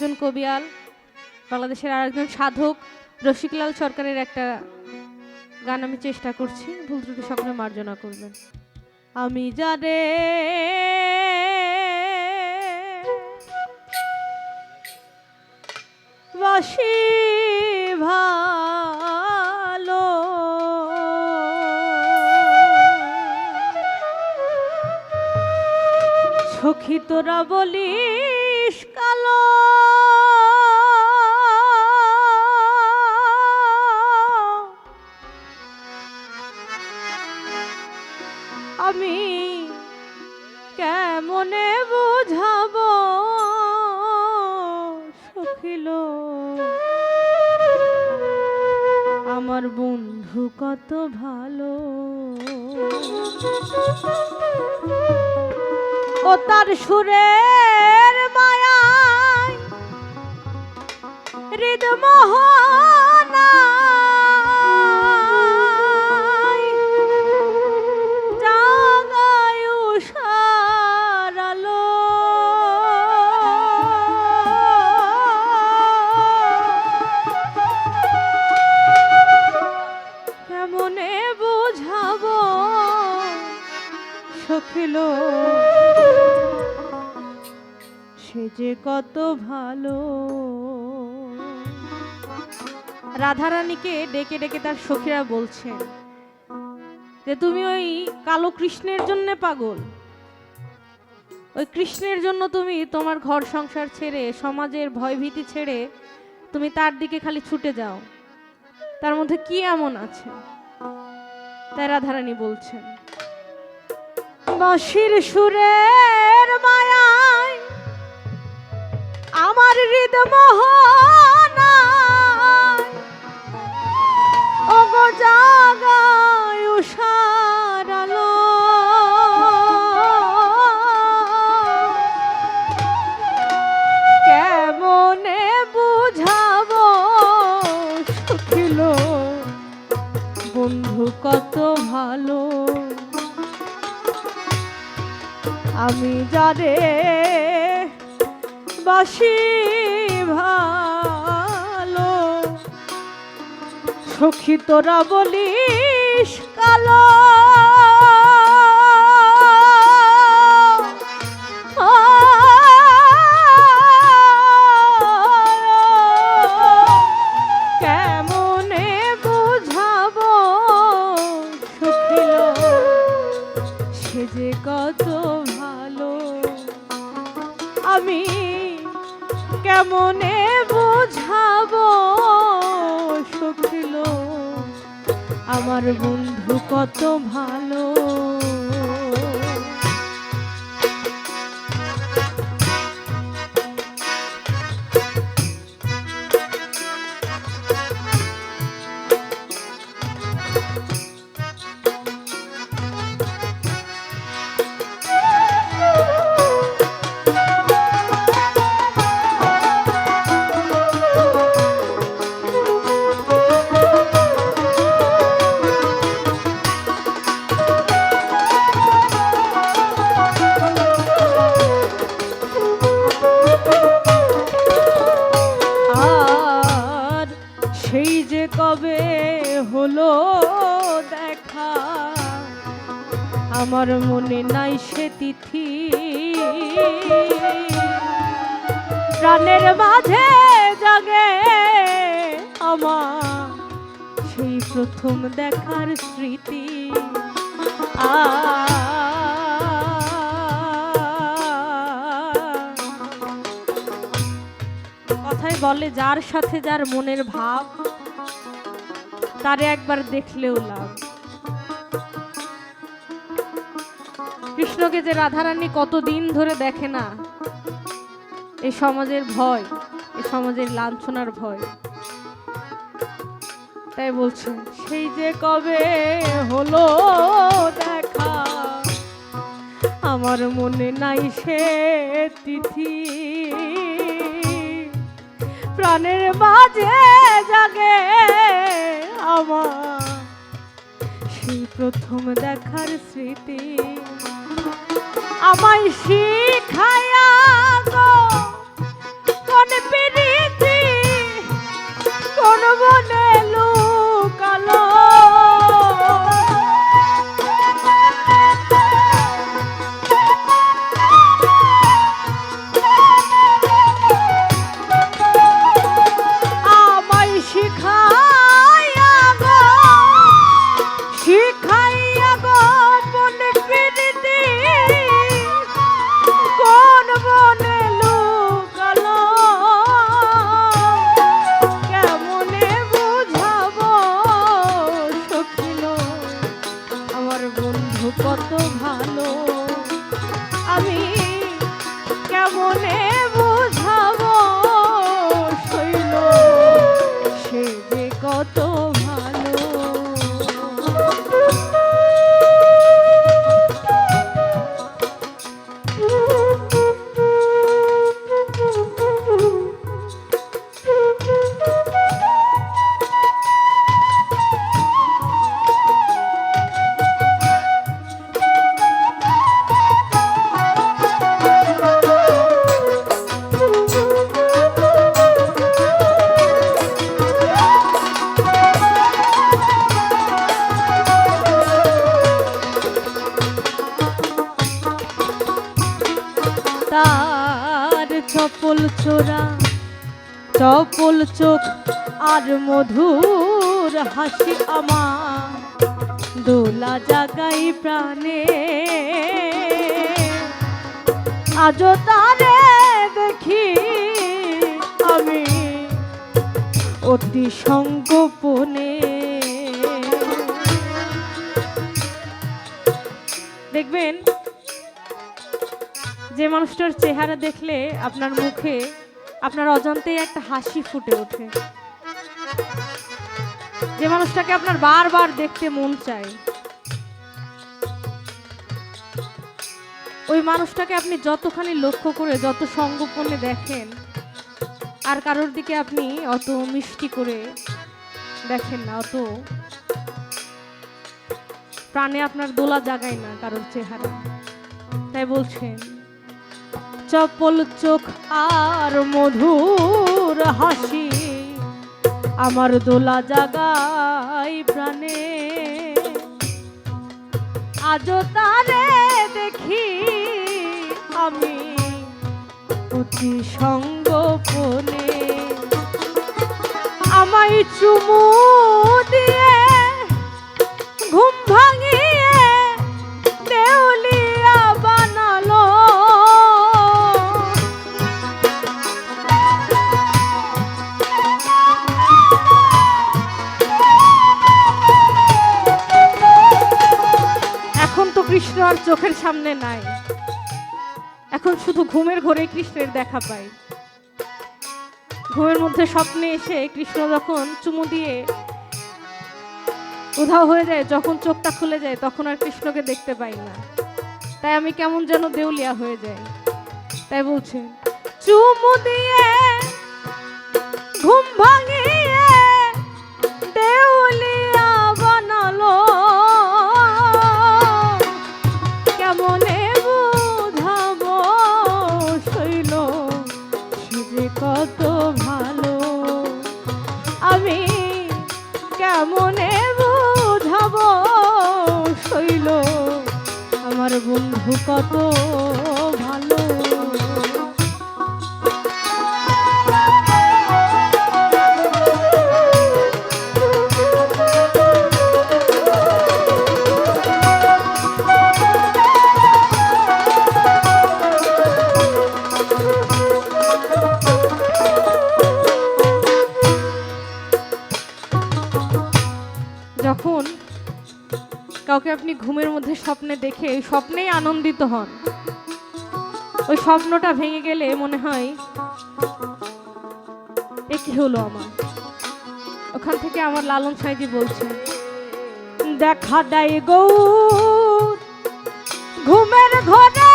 একজন কবিয়াল, বাংলাদেশের আর একজন সাধক, রসিকলাল সরকারের একটা গান আমি চেষ্টা করছি, ভুল ত্রুটি সকলে মার্জনা করবেন। আমি যারে বাসি ভালো, সখী তোরা বলিস আমি কেমনে বুঝাবো সখিল আমার বন্ধু কত ভালো। ও তার সুরের মায়ায় হৃদমোহনায় কত ভালো। রাধারানীকে ডেকে ডেকে তার সখীরা বলছেন যে তুমি ওই কালো কৃষ্ণের জন্য পাগল। ওই কৃষ্ণের জন্য তুমি তোমার ঘর সংসার ছেড়ে, সমাজের ভয়ভীতি ছেড়ে তুমি তার দিকে খালি ছুটে যাও। তার মধ্যে কি এমন আছে? তাই রাধারানী বলছেন, বাঁশির সুরের মায়ায় আমার হৃদমোহনায় ওগো জাগায় ভালো। সখী তোরা বলিস কালো। কেমনে বোঝাব? সখিল আমার বন্ধু কত ভালো। আমার মনে নাই সে তিথি। প্রাণের মাঝে জাগে আমার সেই প্রথম দেখার স্মৃতি। আ কথায় বলে, যার সাথে যার মনের ভাব, তারে একবার দেখলেও লাভ। কৃষ্ণকে যে রাধারানী কতদিন ধরে দেখে না এই সমাজের ভয় এই সমাজের লাঞ্ছনার ভয়। তাই বলছে, সেই যে কবে হলো দেখা, আমার মনে নাই সে তিথি। প্রাণের মাঝে জাগে আমার সেই প্রথম দেখার স্মৃতি। আমায় শিখায়া গো কত চপল চোখ আর মধুর হাসি আমার। দোলা জাগাই প্রাণে। আজ তারে দেখি আমি অতি সংগোপনে দেখবেন, যে মানুষটার চেহারা দেখলে আপনার মুখে আপনার অজান্তেই একটা হাসি ফুটে ওঠে। যে মানুষটাকে আপনার বারবার দেখতে মন চায়। ওই মানুষটাকে আপনি যতখানি লক্ষ্য করে, যত সঙ্গোপনে দেখেন, আর কারোর দিকে আপনি অত মিষ্টি করে দেখেন না, অত প্রাণে আপনার দোলা জাগায় না কারোর চেহারা। তাই বলছেন চপল চোখ আর মধুর হাসি। আমার দোলা জাগাই প্রাণে। আজও তারে দেখি আমি অতি সঙ্গোপনে আমায় চুমু দিয়ে কৃষ্ণ আর চোখের সামনে নাই। এখন শুধু ঘুমের ঘরে কৃষ্ণের দেখা পাই। ঘুমের মধ্যে স্বপ্নে এসে কৃষ্ণ যখন চুমু দিয়ে উধাও হয়ে যায়, যখন চোখটা খুলে যায়, তখন আর কৃষ্ণকে দেখতে পাই না। তাই আমি কেমন যেন দেউলিয়া হয়ে যাই। তাই বলছে, চুমু দিয়ে ঘুম ভাঙিয়ে যে কত ভালো। আমি কেমনে বোঝাবো? শৈল আমার বন্ধু কত কাউকে আপনি ঘুমের মধ্যে স্বপ্নে দেখে স্বপ্নেই আনন্দিত হন। ওই স্বপ্নটা ভেঙে গেলে মনে হয় এ কি হলো আমার? ওখান থেকে আমার লালন সাইজি বলছে দেখা দেয় গৌ ঘুমের ঘরে